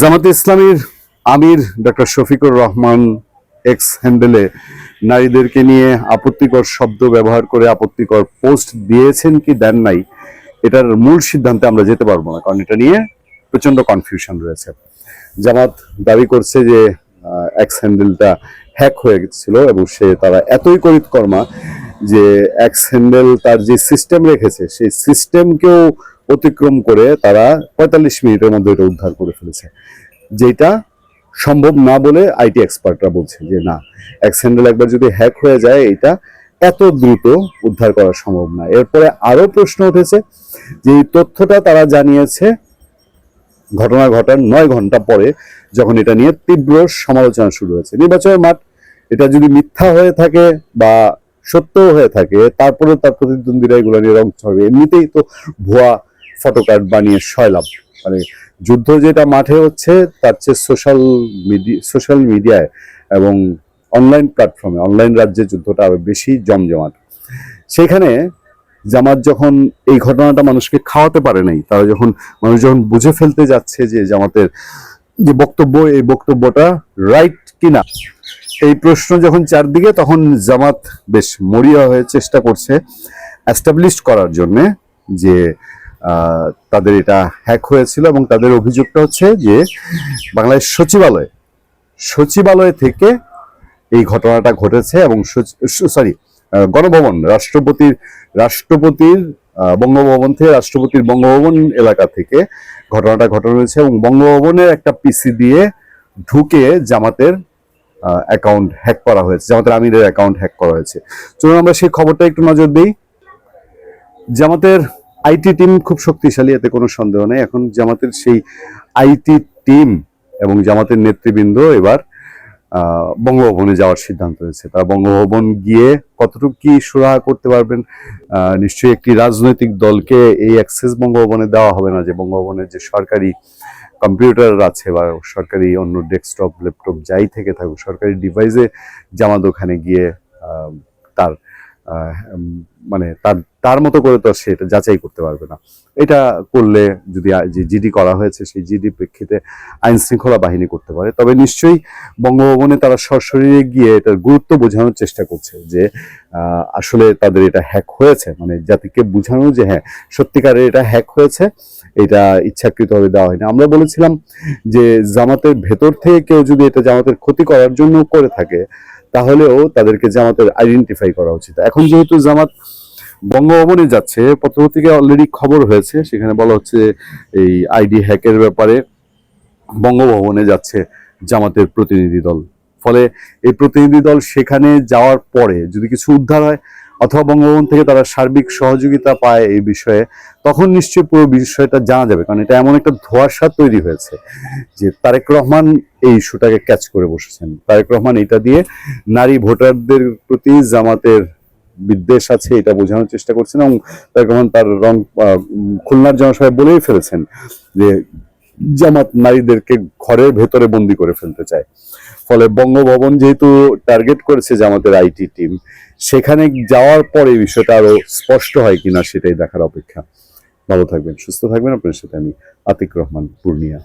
জামাতে ইসলামীর আমির ডক্টর শফিকুর রহমান এক্স হ্যান্ডেলে নারীদেরকে নিয়ে আপত্তিকর শব্দ ব্যবহার করে আপত্তিকর পোস্ট দিয়েছেন কি দেন নাই, এটার মূল সিদ্ধান্তে আমরা যেতে পারব না, কারণ এটা নিয়ে প্রচণ্ড কনফিউশন রয়েছে। জামাত দাবি করছে যে এক্স হ্যান্ডেলটা হ্যাক হয়ে গেছিল এবং সে তারা এতই করিতকর্মা যে এক্স হ্যান্ডেল তার যে সিস্টেম রেখেছে, সেই সিস্টেমকেও অতিক্রম করে তারা পঁয়তাল্লিশ মিনিটের মধ্যে এটা উদ্ধার করে ফেলেছে। যেটা সম্ভব না বলে আইটি এক্সপার্টরা বলছে যে না এক হ্যান্ডেল একবার যদি হ্যাক হয়ে যায়, এটা এত দ্রুত উদ্ধার করা সম্ভব না। এরপরে আরও প্রশ্ন উঠেছে যে তথ্যটা তারা জানিয়েছে, ঘটনা ঘটার নয় ঘণ্টা পরে যখন এটা নিয়ে তীব্র সমালোচনা শুরু হয়েছে। নির্বাচনের মাঠ, এটা যদি মিথ্যা হয়ে থাকে বা সত্য হয়ে থাকে তারপরে তার প্রতিদ্বন্দ্বীরা এগুলো নিয়ে রং ছড়বে। এমনিতেই তো ভুয়া ফটোকার্ড বানিয়ে সয়লাভ মানে যুদ্ধ যেটা মাঠে হচ্ছে, তার চেয়ে সোশ্যাল মিডিয়া সোশ্যাল মিডিয়ায় এবং অনলাইন প্ল্যাটফর্মে অনলাইন রাজ্যে যুদ্ধটা আরও বেশি জমজমাট। সেখানে জামাত যখন এই ঘটনাটা মানুষকে খাওয়াতে পারে নাই, তারা যখন, মানুষ যখন বুঝে ফেলতে যাচ্ছে যে জামাতের যে বক্তব্য, এই বক্তব্যটা রাইট কিনা, এই প্রশ্ন যখন চারদিকে, তখন জামাত বেশ মরিয়া হয়ে চেষ্টা করছে অ্যাস্টাবলিশ করার জন্যে যে তাদের এটা হ্যাক হয়েছিল এবং তাদের অভিযোগটা হচ্ছে যে বাংলাদেশ সচিবালয় সচিবালয় থেকে এই ঘটনাটা ঘটেছে এবং সরি গণভবন, রাষ্ট্রপতির রাষ্ট্রপতির বঙ্গভবন থেকে রাষ্ট্রপতির বঙ্গভবন এলাকা থেকে ঘটনাটা ঘটানো হয়েছে এবং বঙ্গভবনের একটা পিসি দিয়ে ঢুকে জামাতের অ্যাকাউন্ট হ্যাক করা হয়েছে, জামাতের আমিরের অ্যাকাউন্ট হ্যাক করা হয়েছে। চলুন আমরা সেই খবরটা একটু নজর দিই। জামাতের আইটি টিম খুব শক্তিশালী, এতে কোনো সন্দেহ নেই। এখন জামাতের সেই আইটি টিম এবং জামাতের নেতৃবৃন্দ এবার বঙ্গভবনে যাওয়ার সিদ্ধান্ত হয়েছে তারা বঙ্গভবন গিয়ে কতটুকু কি সুরাহা করতে পারবেন নিশ্চয়ই একটি রাজনৈতিক দলকে এই অ্যাক্সেস বঙ্গভবনে দেওয়া হবে না যে বঙ্গভবনের যে সরকারি কম্পিউটার আছে বা সরকারি অন্য ডেস্কটপ, ল্যাপটপ যাই থেকে থাকুক, সরকারি ডিভাইসে জামাত ওখানে গিয়ে তার মানে তার তার মতো করে তো সে এটা যাচাই করতে পারবে না। এটা করলে যদি যে জিডি করা হয়েছে, সেই জিডি প্রেক্ষিতে আইন শৃঙ্খলা বাহিনী করতে পারে। তবে নিশ্চয়ই বঙ্গভবনে তারা সশরীরে গিয়ে এটার গুরুত্ব বোঝানোর চেষ্টা করছে যে আসলে তাদের এটা হ্যাক হয়েছে। মানে জাতিকে বোঝানো যে হ্যাঁ সত্যিকারের এটা হ্যাক হয়েছে, এটা ইচ্ছাকৃতভাবে দেওয়া হয়নি। আমরা বলেছিলাম যে জামাতের ভেতর থেকে কেউ যদি এটা জামাতের ক্ষতি করার জন্য করে থাকে তাহলেও তাদেরকে জামাতের আইডেন্টিফাই করা উচিত। এখন যেহেতু জামাত বঙ্গভবনে যাচ্ছে পত্রপত্রিকায় অলরেডি খবর হয়েছে, সেখানে বলা হচ্ছে এই আইডি হ্যাকের ব্যাপারে বঙ্গভবনে যাচ্ছে জামাতের প্রতিনিধি দল। ফলে এই প্রতিনিধি দল সেখানে যাওয়ার পরে যদি কিছু উদ্ধার হয় অথবা বঙ্গভবন থেকে তারা সার্বিক সহযোগিতা পায় এই বিষয়ে, তখন নিশ্চয়ই পুরো বিষয়টা জানা যাবে, কারণ এটা এমন একটা ধোঁয়াশা তৈরি হয়েছে যে তারেক রহমান এই ইস্যুটাকে ক্যাচ করে বসেছেন। তারেক রহমান এটা দিয়ে নারী ভোটারদের প্রতি জামাতের বিদ্বেষ আছে, এটা বোঝানোর চেষ্টা করছেন এবং তারেক রহমান তার রং খুলনার জনসভায় বলেই ফেলেছেন যে জামাত নারীদেরকে ঘরের ভেতরে বন্দি করে ফেলতে চায়। ফলে বঙ্গভবন যেহেতু টার্গেট করেছে যে আমাদের আইটি টিম সেখানে যাওয়ার পরে বিষয়টা আরও স্পষ্ট হয় কিনা সেটাই দেখার অপেক্ষা। ভালো থাকবেন, সুস্থ থাকবেন। আপনার সাথে আমি আতিক রহমান, পূর্ণিয়া।